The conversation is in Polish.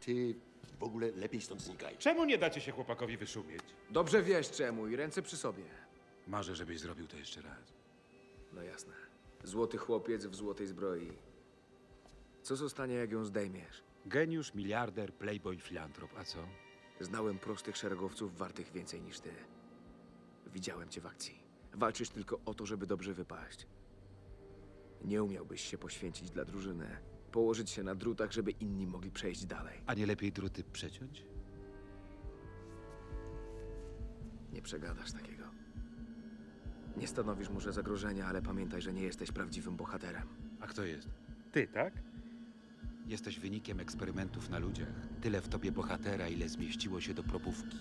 Ty w ogóle lepiej stąd znikaj. Czemu nie dacie się chłopakowi wyszumieć? Dobrze wiesz czemu i ręce przy sobie. Marzę, żebyś zrobił to jeszcze raz. No jasne. Złoty chłopiec w złotej zbroi. Co zostanie, jak ją zdejmiesz? Geniusz, miliarder, playboy, filantrop, a co? Znałem prostych szeregowców wartych więcej niż ty. Widziałem cię w akcji. Walczysz tylko o to, żeby dobrze wypaść. Nie umiałbyś się poświęcić dla drużyny. Położyć się na drutach, żeby inni mogli przejść dalej. A nie lepiej druty przeciąć? Nie przegadasz takiego. Nie stanowisz może zagrożenia, ale pamiętaj, że nie jesteś prawdziwym bohaterem. A kto jest? Ty, tak? Jesteś wynikiem eksperymentów na ludziach. Tyle w tobie bohatera, ile zmieściło się do probówki.